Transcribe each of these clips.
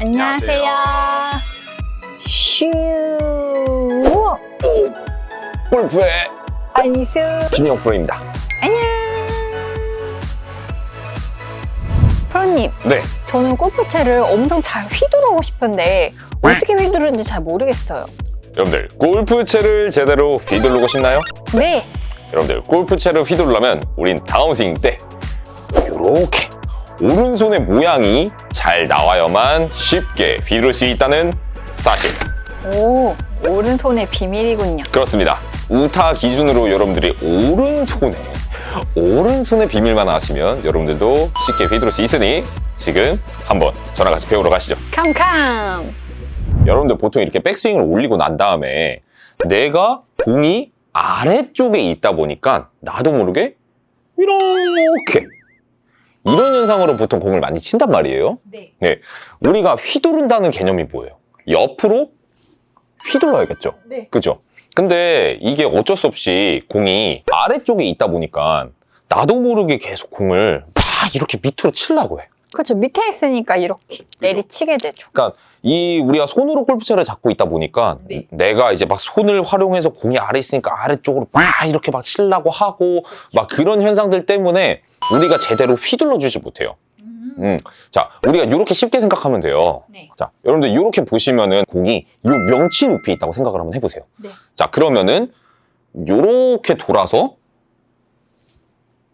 안녕하세요. 슈. 골프의 안녕하세요. 김영 프로입니다. 안녕. 프로님, 네. 저는 골프채를 엄청 잘 휘두르고 싶은데 어떻게 휘두르는지 잘 모르겠어요. 여러분들 골프채를 제대로 휘두르고 싶나요? 네. 여러분들 골프채를 휘두르려면 우린 다운스윙 때 이렇게 오른손의 모양이 잘 나와야만 쉽게 휘두를 수 있다는 사실. 오, 오른손의 비밀이군요. 그렇습니다. 우타 기준으로 여러분들이 오른손에 오른손의 비밀만 아시면 여러분들도 쉽게 휘두를 수 있으니 지금 한번 저랑 같이 배우러 가시죠. 캄캄. 여러분들 보통 이렇게 백스윙을 올리고 난 다음에 내가 공이 아래쪽에 있다 보니까 나도 모르게 이렇게 이런 현상으로 보통 공을 많이 친단 말이에요. 네. 우리가 휘두른다는 개념이 뭐예요? 옆으로 휘둘러야겠죠. 네. 그죠? 근데 이게 어쩔 수 없이 공이 아래쪽에 있다 보니까 나도 모르게 계속 공을 막 이렇게 밑으로 치려고 해. 그렇죠. 밑에 있으니까 이렇게 내리치게 되죠. 그러니까 이 우리가 손으로 골프채를 잡고 있다 보니까 네. 내가 이제 막 손을 활용해서 공이 아래 있으니까 아래쪽으로 막 이렇게 막 치려고 하고 막 그런 현상들 때문에 우리가 제대로 휘둘러 주지 못해요. 음. 자, 우리가 이렇게 쉽게 생각하면 돼요. 네. 자, 여러분들 이렇게 보시면은 공이 이 명치 높이 있다고 생각을 한번 해보세요. 네. 자, 그러면은 요렇게 돌아서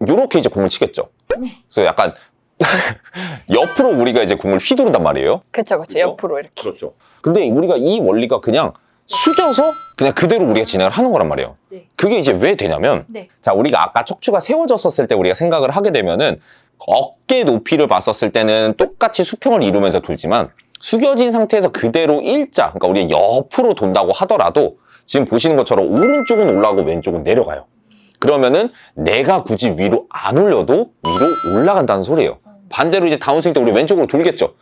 요렇게 이제 공을 치겠죠. 네. 그래서 약간 옆으로 우리가 이제 공을 휘두른단 말이에요. 그렇죠, 그렇죠. 그죠? 옆으로 이렇게. 그렇죠. 근데 우리가 이 원리가 그냥 숙여서 그냥 그대로 우리가 진행을 하는 거란 말이에요. 네. 그게 이제 왜 되냐면 네. 자, 우리가 아까 척추가 세워졌었을 때 우리가 생각을 하게 되면은 어깨 높이를 봤었을 때는 똑같이 수평을 이루면서 돌지만 숙여진 상태에서 그대로 일자, 그러니까 우리가 옆으로 돈다고 하더라도 지금 보시는 것처럼 오른쪽은 올라가고 왼쪽은 내려가요. 그러면은 내가 굳이 위로 안 올려도 위로 올라간다는 소리예요. 반대로 이제 다운스윙 때 우리 왼쪽으로 돌겠죠.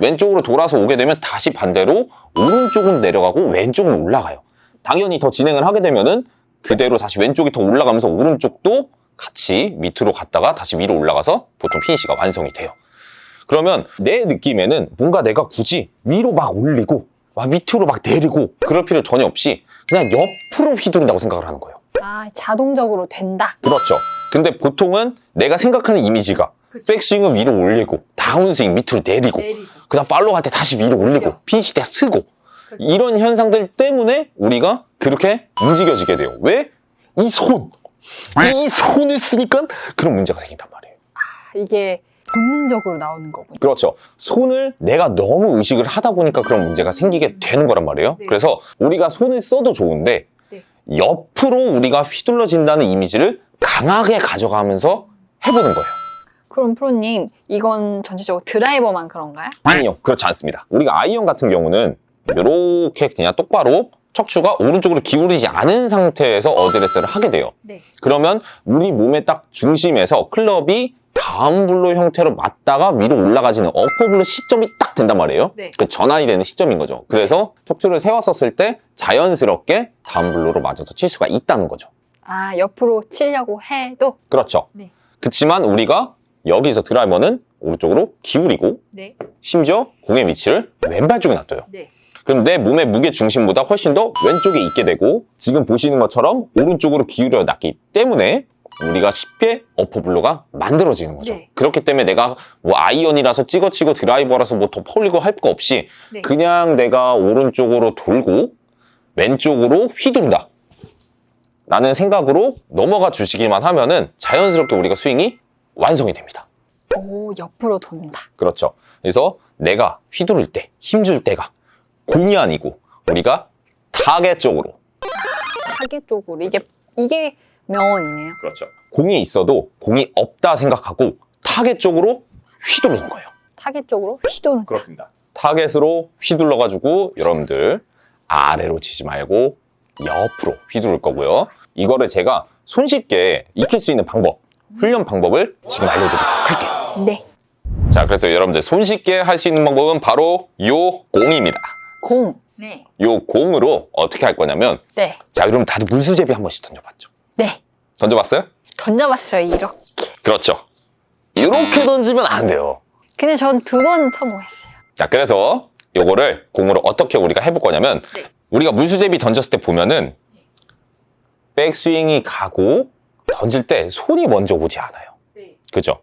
왼쪽으로 돌아서 오게 되면 다시 반대로 오른쪽은 내려가고 왼쪽은 올라가요. 당연히 더 진행을 하게 되면은 그대로 다시 왼쪽이 더 올라가면서 오른쪽도 같이 밑으로 갔다가 다시 위로 올라가서 보통 피니시가 완성이 돼요. 그러면 내 느낌에는 뭔가 내가 굳이 위로 막 올리고 막 밑으로 막 내리고 그럴 필요 전혀 없이 그냥 옆으로 휘두른다고 생각을 하는 거예요. 아, 자동적으로 된다. 그렇죠. 근데 보통은 내가 생각하는 이미지가 백스윙은 위로 올리고 다운스윙 밑으로 내리고 그다음 팔로우 할때 다시 위로 올리고 그렇죠. 피니시 때 쓰고 이런 현상들 때문에 우리가 그렇게 움직여지게 돼요. 왜? 이 손! 이 손을 쓰니까 그런 문제가 생긴단 말이에요. 이게 본능적으로 나오는 거군요. 그렇죠. 손을 내가 너무 의식을 하다 보니까 그런 문제가 생기게 되는 거란 말이에요. 네. 그래서 우리가 손을 써도 좋은데 네. 옆으로 우리가 휘둘러진다는 이미지를 강하게 가져가면서 해보는 거예요. 그럼 프로님, 이건 전체적으로 드라이버만 그런가요? 아니요, 그렇지 않습니다. 우리가 아이언 같은 경우는 이렇게 그냥 똑바로 척추가 오른쪽으로 기울이지 않은 상태에서 어드레스를 하게 돼요. 네. 그러면 우리 몸의 딱 중심에서 클럽이 다운블로 형태로 맞다가 위로 올라가지는 어퍼블로 시점이 딱 된단 말이에요. 네. 그 전환이 되는 시점인 거죠. 그래서 척추를 세웠었을 때 자연스럽게 다운블로로 맞아서 칠 수가 있다는 거죠. 아, 옆으로 치려고 해도? 그렇죠. 네. 그렇지만 우리가 여기서 드라이버는 오른쪽으로 기울이고 네. 심지어 공의 위치를 왼발 쪽에 놔둬요. 네. 그럼 내 몸의 무게 중심보다 훨씬 더 왼쪽에 있게 되고 지금 보시는 것처럼 오른쪽으로 기울여 놨기 때문에 우리가 쉽게 어퍼블로가 만들어지는 거죠. 네. 그렇기 때문에 내가 뭐 아이언이라서 찍어치고 드라이버라서 뭐 더 폴리고 할 거 없이 네. 그냥 내가 오른쪽으로 돌고 왼쪽으로 휘두른다. 라는 생각으로 넘어가 주시기만 하면은 자연스럽게 우리가 스윙이 완성이 됩니다. 오, 옆으로 돈다. 그렇죠. 그래서 내가 휘두를 때, 힘줄 때가 공이 아니고 우리가 타겟 쪽으로. 타겟 쪽으로. 이게, 이게 명언이네요. 그렇죠. 공이 있어도 공이 없다 생각하고 타겟 쪽으로 휘두르는 거예요. 타겟 쪽으로 휘도는. 그렇습니다. 타겟으로 휘둘러가지고 여러분들 아래로 치지 말고 옆으로 휘두를 거고요. 이거를 제가 손쉽게 익힐 수 있는 방법, 훈련 방법을 지금 알려드리도록 할게요. 네. 자, 그래서 여러분들 손쉽게 할 수 있는 방법은 바로 요 공입니다. 공. 네. 요 공으로 어떻게 할 거냐면 네. 자 그럼 다들 물수제비 한 번씩 던져봤죠? 네. 던져봤어요? 던져봤어요, 이렇게. 그렇죠. 이렇게 던지면 안 돼요. 근데 전 두 번 성공했어요. 자 그래서 요거를 공으로 어떻게 우리가 해볼 거냐면 네. 우리가 물수제비 던졌을 때 보면은 백스윙이 가고 던질 때 손이 먼저 오지 않아요. 그죠?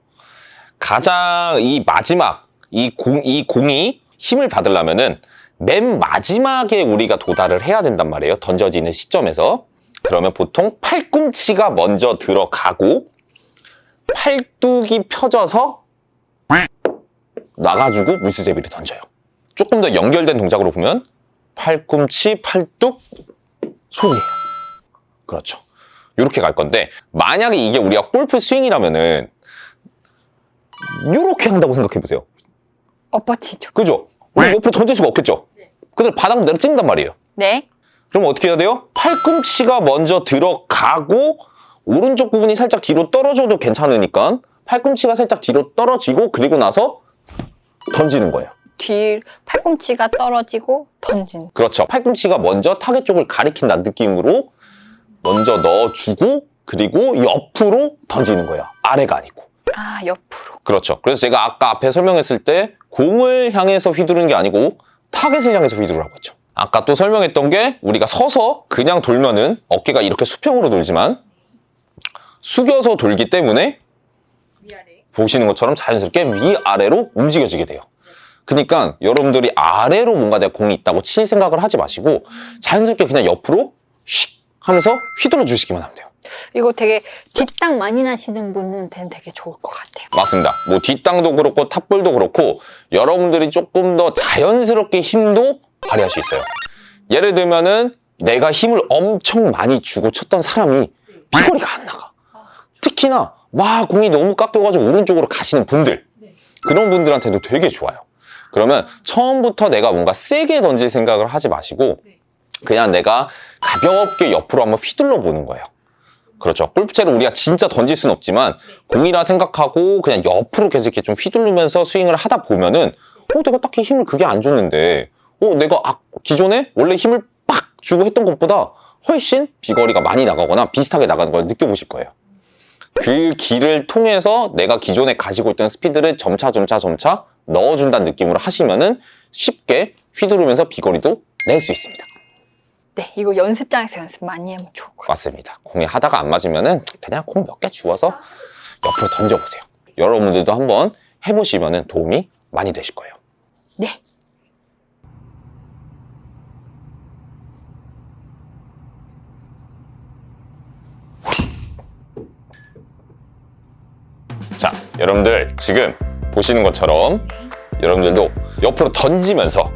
가장 이 마지막 이 공, 이 공이 힘을 받으려면은 맨 마지막에 우리가 도달을 해야 된단 말이에요. 던져지는 시점에서. 그러면 보통 팔꿈치가 먼저 들어가고 팔뚝이 펴져서 놔가지고 물수제비를 던져요. 조금 더 연결된 동작으로 보면 팔꿈치, 팔뚝, 손이에요. 그렇죠. 이렇게 갈 건데 만약에 이게 우리가 골프 스윙이라면은 이렇게 한다고 생각해 보세요. 엎어치죠. 그죠? 우리 옆으로 던질 수가 없겠죠? 그대로 바닥 내려 찍는단 말이에요. 네. 그럼 어떻게 해야 돼요? 팔꿈치가 먼저 들어가고 오른쪽 부분이 살짝 뒤로 떨어져도 괜찮으니까 팔꿈치가 살짝 뒤로 떨어지고 그리고 나서 던지는 거예요. 뒤 팔꿈치가 떨어지고 던진. 그렇죠. 팔꿈치가 먼저 타겟 쪽을 가리킨다는 느낌으로 먼저 넣어주고 그리고 옆으로 던지는 거예요. 아래가 아니고. 아 옆으로. 그렇죠. 그래서 제가 아까 앞에 설명했을 때 공을 향해서 휘두르는 게 아니고 타겟을 향해서 휘두르라고 했죠. 아까 또 설명했던 게 우리가 서서 그냥 돌면은 어깨가 이렇게 수평으로 돌지만 숙여서 돌기 때문에 보시는 것처럼 자연스럽게 위아래로 움직여지게 돼요. 그러니까 여러분들이 아래로 뭔가 내가 공이 있다고 칠 생각을 하지 마시고 자연스럽게 그냥 옆으로 휙 하면서 휘둘러 주시기만 하면 돼요. 이거 되게 뒷땅 많이 나시는 분한테는 되게 좋을 것 같아요. 맞습니다. 뭐 뒷땅도 그렇고 탑볼도 그렇고 여러분들이 조금 더 자연스럽게 힘도 발휘할 수 있어요. 예를 들면은 내가 힘을 엄청 많이 주고 쳤던 사람이 비거리가 안 나가. 특히나 와 공이 너무 깎여가지고 오른쪽으로 가시는 분들 그런 분들한테도 되게 좋아요. 그러면 처음부터 내가 뭔가 세게 던질 생각을 하지 마시고 그냥 내가 가볍게 옆으로 한번 휘둘러 보는 거예요. 그렇죠. 골프채를 우리가 진짜 던질 수는 없지만 공이라 생각하고 그냥 옆으로 계속 이렇게 좀 휘두르면서 스윙을 하다 보면은 어 내가 딱히 힘을 그게 안 줬는데 어 내가 아, 기존에 원래 힘을 빡 주고 했던 것보다 훨씬 비거리가 많이 나가거나 비슷하게 나가는 걸 느껴보실 거예요. 그 길을 통해서 내가 기존에 가지고 있던 스피드를 점차 점차 점차 넣어준다는 느낌으로 하시면은 쉽게 휘두르면서 비거리도 낼 수 있습니다. 네, 이거 연습장에서 연습 많이 하면 좋을 것 같아요. 맞습니다. 공이 하다가 안 맞으면은 그냥 공 몇 개 주워서 옆으로 던져보세요. 여러분들도 한번 해보시면 도움이 많이 되실 거예요. 네. 자, 여러분들 지금 보시는 것처럼 여러분들도 옆으로 던지면서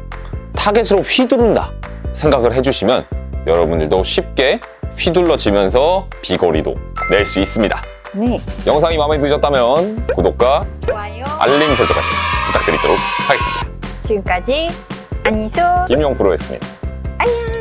타겟으로 휘두른다 생각을 해주시면 여러분들도 쉽게 휘둘러지면서 비거리도 낼 수 있습니다. 네. 영상이 마음에 드셨다면 구독과 좋아요. 알림 설정까지 부탁드리도록 하겠습니다. 지금까지 안희수 김용 프로였습니다. 안녕.